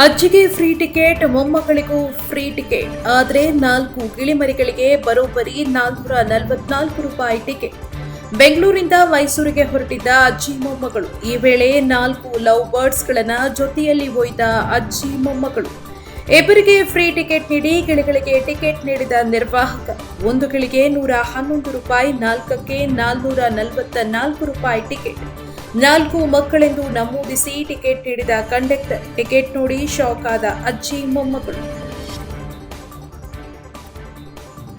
ಅಜ್ಜಿಗೆ free ticket ಮೊಮ್ಮಕ್ಕಳಿಗೂ free ticket ಆದರೆ ನಾಲ್ಕು ಗಿಳಿಮರಿಗಳಿಗೆ ಬರೋಬ್ಬರಿ ನಾಲ್ಕುನೂರ ನಲವತ್ನಾಲ್ಕು ರೂಪಾಯಿ ಟಿಕೆಟ್ ಬೆಂಗಳೂರಿಂದ ಮೈಸೂರಿಗೆ ಹೊರಟಿದ್ದ ಅಜ್ಜಿ ಮೊಮ್ಮಗಳು. ಈ ವೇಳೆ ನಾಲ್ಕು ಲವ್ ಬರ್ಡ್ಸ್ಗಳನ್ನು ಜೊತೆಯಲ್ಲಿ ಒಯ್ದ ಅಜ್ಜಿ ಮೊಮ್ಮಗಳು. ಇಬ್ಬರಿಗೆ ಫ್ರೀ ಟಿಕೆಟ್ ನೀಡಿ ಗಿಳಿಗಳಿಗೆ ಟಿಕೆಟ್ ನೀಡಿದ ನಿರ್ವಾಹಕ. ಒಂದು ಗಿಳಿಗೆ ನೂರ ಹನ್ನೊಂದು ರೂಪಾಯಿ, ನಾಲ್ಕಕ್ಕೆ ನಾಲ್ನೂರ ನಲವತ್ತ ನಾಲ್ಕು ರೂಪಾಯಿ ಟಿಕೆಟ್ ನಾಲ್ಕು ಮಕ್ಕಳೆಂದು ನಮೂದಿಸಿ ಟಿಕೆಟ್ ನೀಡಿದ ಕಂಡಕ್ಟರ್ ಟಿಕೆಟ್ ನೋಡಿ ಶಾಕ್ ಆದ ಅಜ್ಜಿ ಮೊಮ್ಮಗಳು.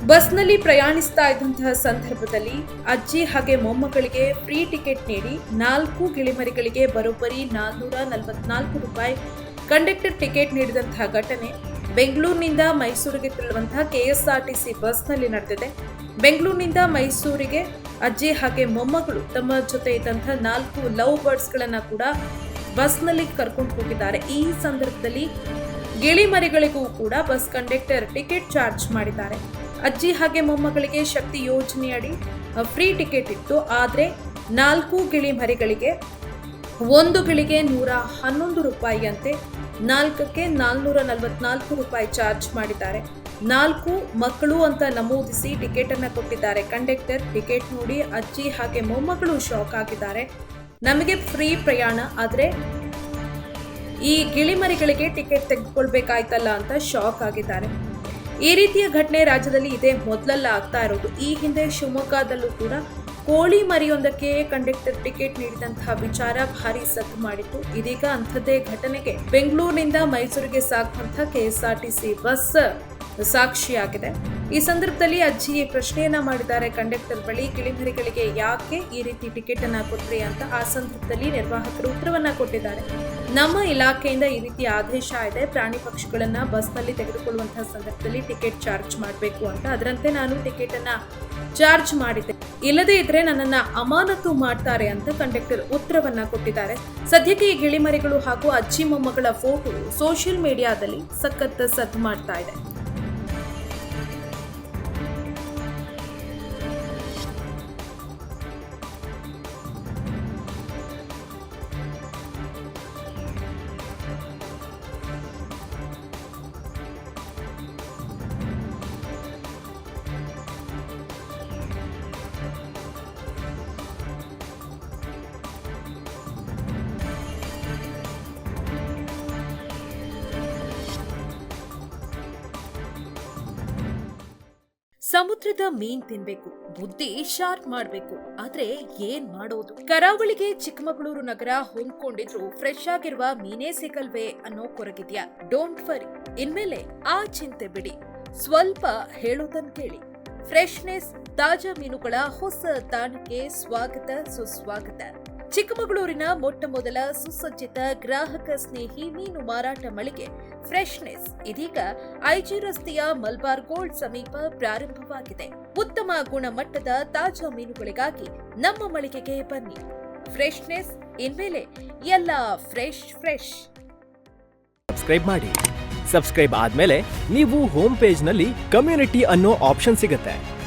ಬಸ್ನಲ್ಲಿ ಪ್ರಯಾಣಿಸ್ತಾ ಇದ್ದಂತಹ ಸಂದರ್ಭದಲ್ಲಿ ಅಜ್ಜಿ ಹಾಗೆ ಮೊಮ್ಮಗಳಿಗೆ ಫ್ರೀ ಟಿಕೆಟ್ ನೀಡಿ ನಾಲ್ಕು ಗಿಳಿಮರಿಗಳಿಗೆ ಬರೋಬ್ಬರಿ ನಾಲ್ನೂರ ನಲವತ್ನಾಲ್ಕು ರೂಪಾಯಿ ಕಂಡಕ್ಟರ್ ಟಿಕೆಟ್ ನೀಡಿದಂತಹ ಘಟನೆ ಬೆಂಗಳೂರಿನಿಂದ ಮೈಸೂರಿಗೆ ತೆರಳುವಂತಹ ಕೆಎಸ್ಆರ್ಟಿಸಿ ಬಸ್ನಲ್ಲಿ ನಡೆದಿದೆ. ಬೆಂಗಳೂರಿನಿಂದ ಮೈಸೂರಿಗೆ ಅಜ್ಜಿ ಹಾಗೆ ಮೊಮ್ಮಗಳು ತಮ್ಮ ಜೊತೆ ಇದ್ದಂಥ ನಾಲ್ಕು ಲವ್ ಬರ್ಡ್ಸ್ಗಳನ್ನು ಕೂಡ ಬಸ್ನಲ್ಲಿ ಕರ್ಕೊಂಡು ಹೋಗಿದ್ದಾರೆ. ಈ ಸಂದರ್ಭದಲ್ಲಿ ಗಿಳಿಮರಿಗಳಿಗೂ ಕೂಡ ಬಸ್ ಕಂಡಕ್ಟರ್ ಟಿಕೆಟ್ ಚಾರ್ಜ್ ಮಾಡಿದ್ದಾರೆ. ಅಜ್ಜಿ ಹಾಗೆ ಮೊಮ್ಮಗಳಿಗೆ ಶಕ್ತಿ ಯೋಜನೆಯಡಿ ಫ್ರೀ ಟಿಕೆಟ್ ಇತ್ತು. ಆದರೆ ನಾಲ್ಕು ಗಿಳಿಮರಿಗಳಿಗೆ ಒಂದು ಗಿಳಿಗೆ ನೂರ ಹನ್ನೊಂದು ರೂಪಾಯಿಯಂತೆ ನಾಲ್ಕಕ್ಕೆ ನಾಲ್ನೂರ ನಲವತ್ನಾಲ್ಕು ರೂಪಾಯಿ ಚಾರ್ಜ್ ಮಾಡಿದ್ದಾರೆ. ನಾಲ್ಕು ಮಕ್ಕಳು ಅಂತ ನಮೂದಿಸಿ ಟಿಕೆಟ್ ಅನ್ನ ಕೊಟ್ಟಿದ್ದಾರೆ. ಕಂಡಕ್ಟರ್ ಟಿಕೆಟ್ ನೋಡಿ ಅಜ್ಜಿ ಹಾಗೆ ಮೊಮ್ಮಕ್ಕಳು ಶಾಕ್ ಆಗಿದ್ದಾರೆ. ನಮಗೆ ಫ್ರೀ ಪ್ರಯಾಣ, ಆದರೆ ಈ ಗಿಳಿಮರಿಗಳಿಗೆ ಟಿಕೆಟ್ ತೆಗೆದುಕೊಳ್ಬೇಕಾಯ್ತಲ್ಲ ಅಂತ ಶಾಕ್ ಆಗಿದ್ದಾರೆ. ಈ ರೀತಿಯ ಘಟನೆ ರಾಜ್ಯದಲ್ಲಿ ಇದೇ. ಮೊದಲಲ್ಲ ಆಗ್ತಾ ಇರೋದು. ಈ ಹಿಂದೆ ಶಿವಮೊಗ್ಗದಲ್ಲೂ ಕೂಡ ಕೋಳಿ ಮರಿಯೊಂದಕ್ಕೆ ಕಂಡಕ್ಟರ್ ಟಿಕೆಟ್ ನೀಡಿದಂತಹ ವಿಚಾರ ಭಾರಿ ಸದ್ದು ಮಾಡಿತ್ತು. ಇದೀಗ ಅಂಥದ್ದೇ ಘಟನೆಗೆ ಬೆಂಗಳೂರಿನಿಂದ ಮೈಸೂರಿಗೆ ಸಾಗುವಂತಹ ಕೆಎಸ್ಆರ್ಟಿಸಿ ಬಸ್ ಸಾಕ್ಷಿಯಾಗಿದೆ ಈ ಸಂದರ್ಭದಲ್ಲಿ ಅಜ್ಜಿ ಪ್ರಶ್ನೆಯನ್ನ ಮಾಡಿದ್ದಾರೆ. ಕಂಡಕ್ಟರ್ ಬಳಿ ಗಿಳಿಮರಿಗಳಿಗೆ ಯಾಕೆ ಈ ರೀತಿ ಟಿಕೆಟ್ ಅನ್ನ ಕೊಟ್ರಿ ಅಂತ ಆ ಸಂದರ್ಭದಲ್ಲಿ ನಿರ್ವಾಹಕರು ಉತ್ತರವನ್ನ ಕೊಟ್ಟಿದ್ದಾರೆ. ನಮ್ಮ ಇಲಾಖೆಯಿಂದ ಈ ರೀತಿ ಆದೇಶ ಇದೆ. ಪ್ರಾಣಿ ಪಕ್ಷಿಗಳನ್ನ ಬಸ್ನಲ್ಲಿ ತೆಗೆದುಕೊಳ್ಳುವಂತಹ ಸಂದರ್ಭದಲ್ಲಿ ಟಿಕೆಟ್ ಚಾರ್ಜ್ ಮಾಡಬೇಕು ಅಂತ. ಅದರಂತೆ ನಾನು ಟಿಕೆಟ್ ಅನ್ನ ಚಾರ್ಜ್ ಮಾಡಿದ್ದೆ ಇಲ್ಲದೇ ಇದ್ರೆ ನನ್ನನ್ನ ಅಮಾನತು ಮಾಡ್ತಾರೆ ಅಂತ ಕಂಡಕ್ಟರ್ ಉತ್ತರವನ್ನ ಕೊಟ್ಟಿದ್ದಾರೆ. ಸದ್ಯಕ್ಕೆ ಈ ಗಿಳಿಮರಿಗಳು ಹಾಗೂ ಅಜ್ಜಿ ಮೊಮ್ಮಗಳ ಫೋಟೋ ಸೋಷಿಯಲ್ ಮೀಡಿಯಾದಲ್ಲಿ ಸಖತ್ ಸದ್ದು ಮಾಡ್ತಾ ಇದೆ. ಸಮುದ್ರದ ಮೀನ್ ತಿನ್ಬೇಕು, ಬುದ್ಧಿ ಶಾರ್ಪ್ ಮಾಡ್ಬೇಕು, ಆದ್ರೆ ಏನ್ ಮಾಡೋದು? ಕರಾವಳಿಗೆ ಚಿಕ್ಕಮಗಳೂರು ನಗರ ಹೊಂದ್ಕೊಂಡಿದ್ರು ಫ್ರೆಶ್ ಆಗಿರುವ ಮೀನೇ ಸಿಗಲ್ವೇ ಅನ್ನೋ ಕೊರಗಿದ್ಯಾ? ಡೋಂಟ್ ವರಿ ಇನ್ಮೇಲೆ ಆ ಚಿಂತೆ ಬಿಡಿ. ಸ್ವಲ್ಪ ಹೇಳೋದನ್ ಕೇಳಿ. ಫ್ರೆಶ್ನೆಸ್ ತಾಜಾ ಮೀನುಗಳ ಹೊಸ ತಾಣಕ್ಕೆ ಸ್ವಾಗತ, ಸುಸ್ವಾಗತ. ಚಿಕ್ಕಮಗಳೂರಿನ ಮೊಟ್ಟ ಮೊದಲ ಸುಸಜ್ಜಿತ ಗ್ರಾಹಕ ಸ್ನೇಹಿ ಮೀನು ಮಾರಾಟ ಮಳಿಗೆ ಫ್ರೆಶ್ನೆಸ್ ಇದೀಗ ಐಜಿ ರಸ್ತೆಯ ಮಲ್ಬಾರ್ ಗೋಲ್ಡ್ ಸಮೀಪ ಪ್ರಾರಂಭವಾಗಿದೆ. ಉತ್ತಮ ಗುಣಮಟ್ಟದ ತಾಜಾ ಮೀನುಗಳಿಗಾಗಿ ನಮ್ಮ ಮಳಿಗೆಗೆ ಬನ್ನಿ. ಫ್ರೆಶ್ನೆಸ್ ಇನ್ಮೇಲೆ ಎಲ್ಲ ಫ್ರೆಶ್ ಫ್ರೆಶ್. ಸಬ್ಸ್ಕ್ರೈಬ್ ಮಾಡಿ. ಸಬ್ಸ್ಕ್ರೈಬ್ ಆದ್ಮೇಲೆ ನೀವು ಹೋಮ್ ಪೇಜ್ನಲ್ಲಿ ಕಮ್ಯುನಿಟಿ ಅನ್ನೋ ಆಪ್ಷನ್ ಸಿಗುತ್ತೆ.